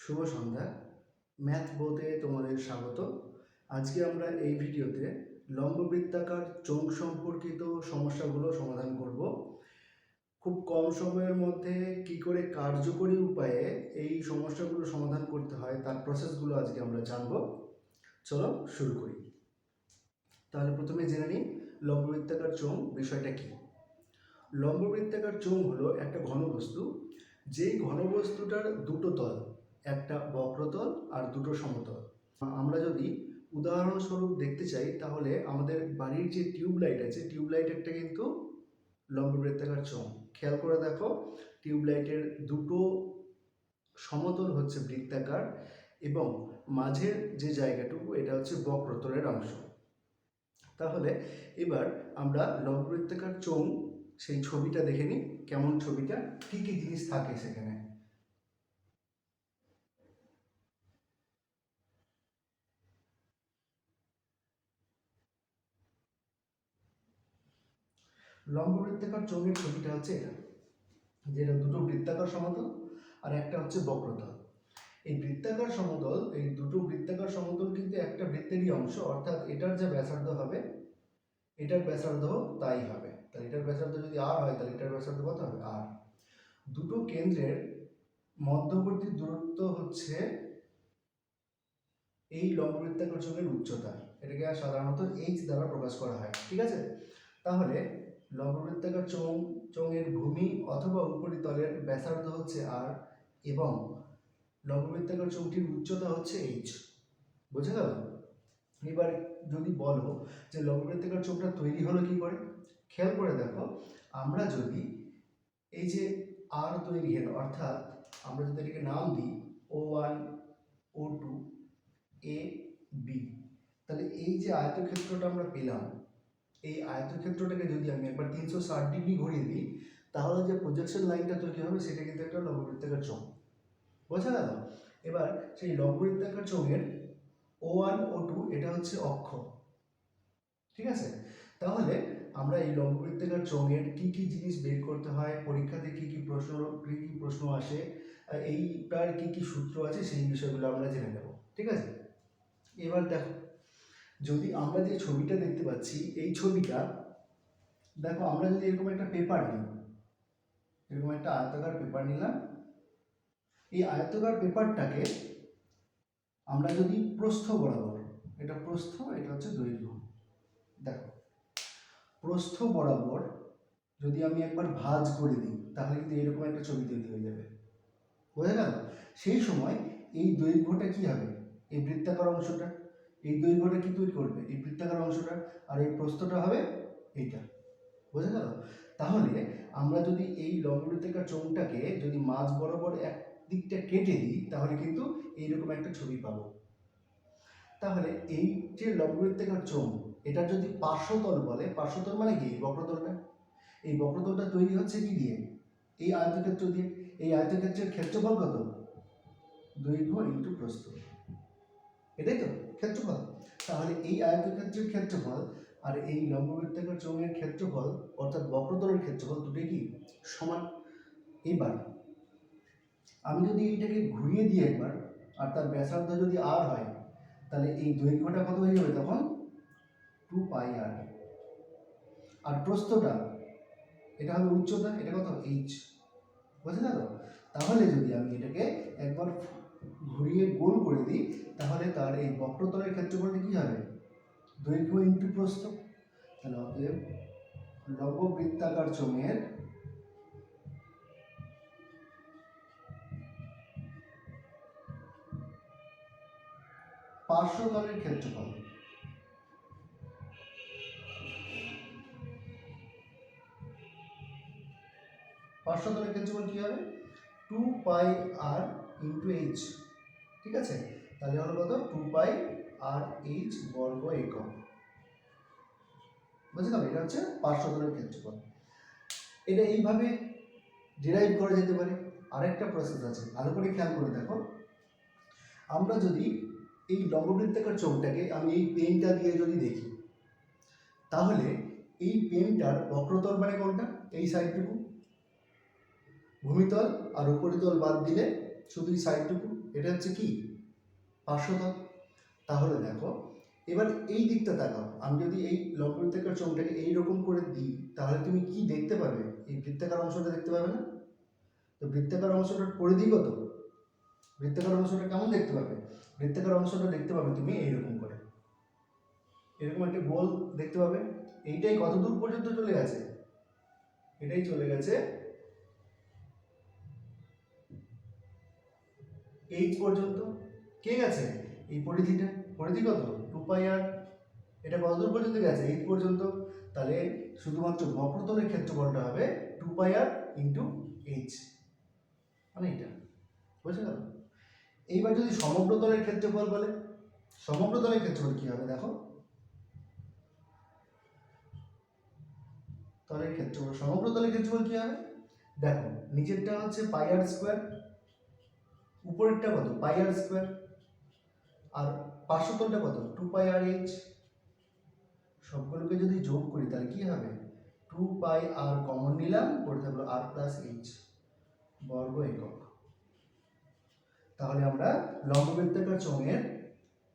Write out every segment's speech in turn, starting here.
শুভ সন্ধ্যা। Math বইতে তোমাদের স্বাগত। আজকে আমরা এই ভিডিওতে লম্ববৃত্তাকার চোখ সম্পর্কিত সমস্যাগুলো সমাধান করব। খুব কম সময়ের মধ্যে কি করে কার্যকরী উপায়ে এই সমস্যাগুলো সমাধান করতে হয়, তার প্রসেসগুলো আজকে আমরা জানব। চলো শুরু করি। তাহলে প্রথমে জেনে নিই লম্ববৃত্তাকার চোঙ বিষয়টা কি। লম্ববৃত্তাকার চোঙ হলো একটা ঘনবস্তু, যেই ঘনবস্তুটার দুটো তল একটা বক্রতল আর দুটো সমতল। আমরা যদি উদাহরণস্বরূপ দেখতে চাই, তাহলে আমাদের বাড়ির যে টিউবলাইট আছে টিউবলাইট একটা কিন্তু লম্ববৃত্তাকার চোঙ। খেয়াল করে দেখো, টিউবলাইটের দুটো সমতল হচ্ছে বৃত্তাকার এবং মাঝের যে জায়গাটুকু, এটা হচ্ছে বক্রতলের অংশ। তাহলে এবার আমরা লম্ববৃত্তাকার চোঙ, সেই ছবিটা দেখে নিই, কেমন ছবিটা, কী কী জিনিস থাকে সেখানে। লম্ববৃত্তাকার চোঙের ছবিটা হচ্ছে এটা যেটা দুটো বৃত্তাকার সমতল আর একটা হচ্ছে বক্রতল এই বৃত্তাকার সমতল, এই দুটো বৃত্তাকার সমতল কিন্তু একটা বৃত্তেরই অংশ, অর্থাৎ এটার যে ব্যাসার্ধ হবে, এটার ব্যাসার্ধ তাই হবে। তাহলে এটার ব্যাসার্ধ যদি আর হয়, তাহলে এটার ব্যাসার্ধ কত হবে? আর দুটো কেন্দ্রের মধ্যবর্তী দূরত্ব হচ্ছে এই লম্ববৃত্তাকার চোঙের উচ্চতা, এটাকে সাধারণত এইচ দ্বারা প্রকাশ করা হয়, ঠিক আছে? তাহলে লম্ববৃত্তাকার চোঙ, চোঙের ভূমি অথবা উপরিতলের ব্যাসার্ধ হচ্ছে আর এবং লম্ববৃত্তাকার চোঙটির উচ্চতা হচ্ছে এইচ বুঝে গেল এবার যদি বলো যে লম্ববৃত্তাকার চোঙটা তৈরি হলো কি করে? খেয়াল করে দেখো, আমরা যদি এই যে আর তৈরি হলো, অর্থাৎ আমরা যদি এটাকে নাম দিই O one O two A B তাহলে এই যে আয়তক্ষেত্রটা আমরা পেলাম এই আয়তক্ষেত্রটাকে যদি আমি একবার তিনশো ষাট ডিগ্রি ঘুরিয়ে দিই, তাহলে যে প্রজেকশন লাইনটা তৈরি হবে, সেটা কিন্তু একটা লম্ববৃত্তাকার চোঙ। বোঝা গেল? এবার সেই লম্ববৃত্তাকার চোঙের ও ওয়ান ও টু এটা হচ্ছে অক্ষ। ঠিক আছে? তাহলে আমরা এই লম্ববৃত্তাকার চোঙের কি কি জিনিস বের করতে হয়, পরীক্ষাতে কি কি প্রশ্ন, কি কি প্রশ্ন আসে এইটার কি কি সূত্র আছে, সেই বিষয়গুলো আমরা জেনে নেব। ঠিক আছে? এবার দেখো যদি আমরা যে ছবিটা দেখতে পাচ্ছি, এই ছবিটা, দেখো, আমরা যদি এরকম একটা পেপার নিই, এরকম একটা আয়তাকার পেপার নিলাম, এই আয়তাকার পেপারটাকে আমরা যদি প্রস্থ বরাবর, এটা প্রস্থ, এটা হচ্ছে দৈর্ঘ্য, দেখো, প্রস্থ বরাবর যদি আমি একবার ভাজ করে দিই, তাহলে কিন্তু এরকম একটা ছবি তৈরি হয়ে যাবে। বোঝা গেল? সেই সময় এই দৈর্ঘ্যটা কি হবে? এই বৃত্তাকার অংশটা। এই দৈর্ঘ্যটা কি তৈরি করবে? এই বৃত্তাকার অংশটা আর এই প্রস্থটা হবে এইটা। বোঝা গেল? তাহলে আমরা যদি এই লম্ববৃত্তাকার চোঙটাকে যদি মাঝ বরাবর এক দিকটা কেটে দিই, তাহলে কিন্তু এইরকম একটা ছবি পাবো। তাহলে এই যে লম্ববৃত্তাকার চোঙ এটা যদি পার্শ্বতল বলে, পার্শ্বতল মানে কি? বক্রতলটা। এই বক্রতলটা তৈরি হচ্ছে কি দিয়ে? এই আয়তক্ষেত্র দিয়ে। এই আয়তক্ষেত্রের ক্ষেত্রফল কত? দৈর্ঘ্য ইন্টু প্রস্থ। এটাই তো? ক্ষেত্রফল। তাহলে এই আয়তক্ষেত্রের ক্ষেত্রফল আর এই লম্ববৃত্তাকার চোঙের ক্ষেত্রফল অর্থাৎ বক্রতলের ক্ষেত্রফল দুটোই কি? সমান। এবার আমি যদি এইটাকে ঘুরিয়ে দিই একবার আর তার ব্যাসার্ধ যদি আর হয়, তাহলে এই দৈর্ঘ্যটা কত হয়ে যাবে তখন? টু পাই আর আর প্রস্থটা, এটা হবে উচ্চতা, এটা কত? এইচ বুঝে গেল তাহলে যদি আমি এটাকে একবার ঘুরিয়ে গোল করে দিই, তাহলে তার এই বক্রতলের ক্ষেত্রফলটা কী হবে? দৈর্ঘ্য ইন্টু প্রস্থ। তাহলে অতএব লম্ববৃত্তাকার চোঙের পার্শ্বতলের ক্ষেত্রফল। পার্শ্বতলের ক্ষেত্রফল কী হবে? Two pi r into h ঠিক আছে? তাহলে হলো কত টু পাই আর এইচ বর্গ একক। বুঝলাম এটা হচ্ছে পার্শ্বতলের ক্ষেত্রফল। এটা এইভাবে ডিরাইভ করা যেতে পারে। আরেকটা প্রসেস আছে। ভালো করে খেয়াল করে দেখো। আমরা যদি এই লম্ববৃত্তাকার চোখটাকে আমি এই পেনটা দিয়ে যদি দেখি, তাহলে এই পেনটার বক্রতল মানে কোনটা? এই সাইডটুকু ভূমিতল আর উপরিতল বাদ দিলে শুধু এই সাইডটুকু এটা হচ্ছে কি? পার্শ্বতল। তাহলে দেখো, এবার এই দিকটা তাকাও আমি যদি এই লম্ববৃত্তাকার চোঙটাকে এইরকম করে দিই, তাহলে তুমি কি দেখতে পাবে? এই বৃত্তাকার অংশটা দেখতে পাবে না? তো বৃত্তাকার অংশটা অংশটার পরিধি কত? বৃত্তাকার অংশটা কেমন দেখতে পাবে? বৃত্তাকার অংশটা দেখতে পাবে তুমি এইরকম করে। এরকম একটা গোল দেখতে পাবে। এইটাই কত দূর পর্যন্ত চলে গেছে? এটাই চলে গেছে এইচ পর্যন্ত। কে গেছে? এই পরিধিটা? পরিধি কত? টু পাই আর এটা কত দূর পর্যন্ত গেছে? এইচ পর্যন্ত। তাহলে শুধুমাত্র বক্রতলের ক্ষেত্রফলটা হবে two pi r into h মানে এটা। বুঝে গেল এইবার যদি সমগ্র তলের ক্ষেত্রফল বলে, সমগ্র তলের ক্ষেত্রফল কি হবে দেখো? তলের ক্ষেত্রফল, সমগ্র তলের ক্ষেত্রফল কি হবে? দেখো, নিচেরটা হচ্ছে পাই আর স্কোয়ার উপরেরটা কত? পাই আর স্কোয়ার আর পার্শ্বতলটা কত? টু পাই আর এইচ সবগুলোকে যদি যোগ করি, তাহলে কি হবে? টু পাই আর কমন নিলাম, পড়ে থাকল আর প্লাস এইচ বর্গ একক। তাহলে আমরা লম্ববৃত্তাকার চোঙের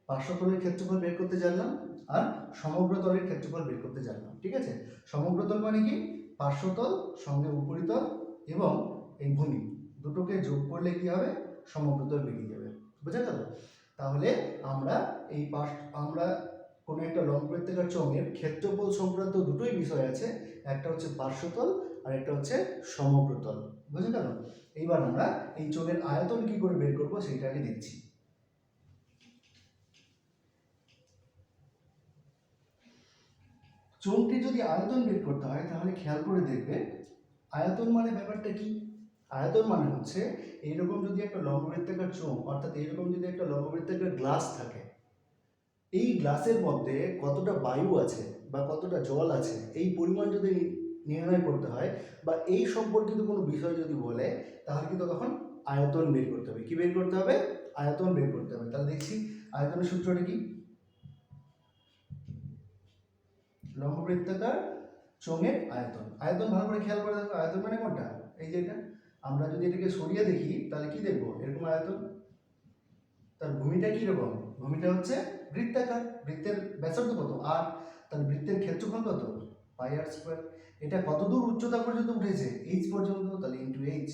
পার্শ্বতলের ক্ষেত্রফল বের করতে জানলাম, আর সমগ্র তলের ক্ষেত্রফল বের করতে জানলাম, ঠিক আছে? সমগ্রতল মানে কি? পার্শ্বতল, সঙ্গে উপরিতল এবং এই ভূমি। দুটোকে যোগ করলে কি হবে? সমগ্রতল বেরিয়ে যাবে। বুঝা গেল তাহলে আমরা এই পাশ, আমরা কোনো একটা লং লম্ববৃত্তাকার চোঙের ক্ষেত্রফল সংক্রান্ত দুটোই বিষয় আছে। একটা হচ্ছে পার্শ্বতল আর একটা হচ্ছে সমগ্রতল। বুঝে গেল এইবার আমরা এই চোঙের আয়তন কি করে বের করব সেইটা আগে দেখছি। চোঙটি যদি আয়তন বের করতে হয়, তাহলে খেয়াল করে দেখবে, আয়তন মানে ব্যাপারটা কি? আয়তন মানে হচ্ছে এইরকম যদি একটা লম্ববৃত্তাকার চোঙ, অর্থাৎ এইরকম যদি একটা লম্ববৃত্তাকার গ্লাস থাকে, এই গ্লাসের মধ্যে কতটা বায়ু আছে বা কতটা জল আছে, এই পরিমাণ যদি নির্ণয় করতে হয় বা এই সম্পর্কিত কোনো বিষয় যদি বলে, তাহলে কিন্তু তখন আয়তন বের করতে হবে। কি বের করতে হবে? আয়তন বের করতে হবে। তাহলে দেখছি আয়তনের সূত্রটা কি? লম্ববৃত্তাকার চোঙের আয়তন। আয়তন ভালো করে খেয়াল করে দেখো। আয়তন মানে কোনটা? এই যে এটা। আমরা যদি এটাকে সরিয়ে দেখি, তাহলে কি দেখব? এরকম আয়তন? তার ভূমিটা কি রকম ভূমিটা হচ্ছে বৃত্তাকার। বৃত্তের ব্যাসার্ধ কত? আর তার বৃত্তের ক্ষেত্রফল কত? পাই আর স্কোয়ার এটা কত দূর উচ্চতা পর্যন্ত উঠেছে? এইচ পর্যন্ত, তাহলে ইন্টু এইচ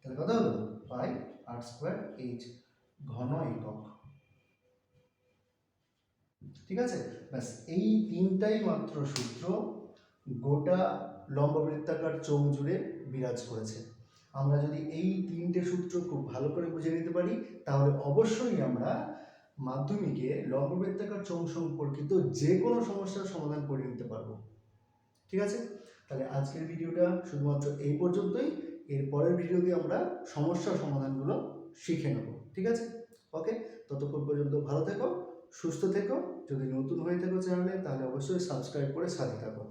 তাহলে কত হলো? পাই আর স্কোয়ার এইচ ঘন একক। ঠিক আছে? ব্যাস, এই তিনটাই মাত্র সূত্র গোটা লম্ববৃত্তাকার চোঙ জুড়ে বিরাজ করেছে। আমরা যদি এই তিনটে সূত্র খুব ভালো করে বুঝে নিতে পারি, তাহলে অবশ্যই আমরা মাধ্যমিকে লম্ববৃত্তাকার চোঙ সম্পর্কিত যে কোনো সমস্যার সমাধান করে নিতে পারব। ঠিক আছে? তাহলে আজকের ভিডিওটা শুধুমাত্র এই পর্যন্তই। এর পরের ভিডিওতে আমরা সমস্যার সমাধানগুলো শিখে নেব। ঠিক আছে? ওকে? ততক্ষণ পর্যন্ত ভালো থেকো, সুস্থ থেকো। যদি নতুন হয়ে থাকো চ্যানেলে, তাহলে অবশ্যই সাবস্ক্রাইব করে সাথে থাকো।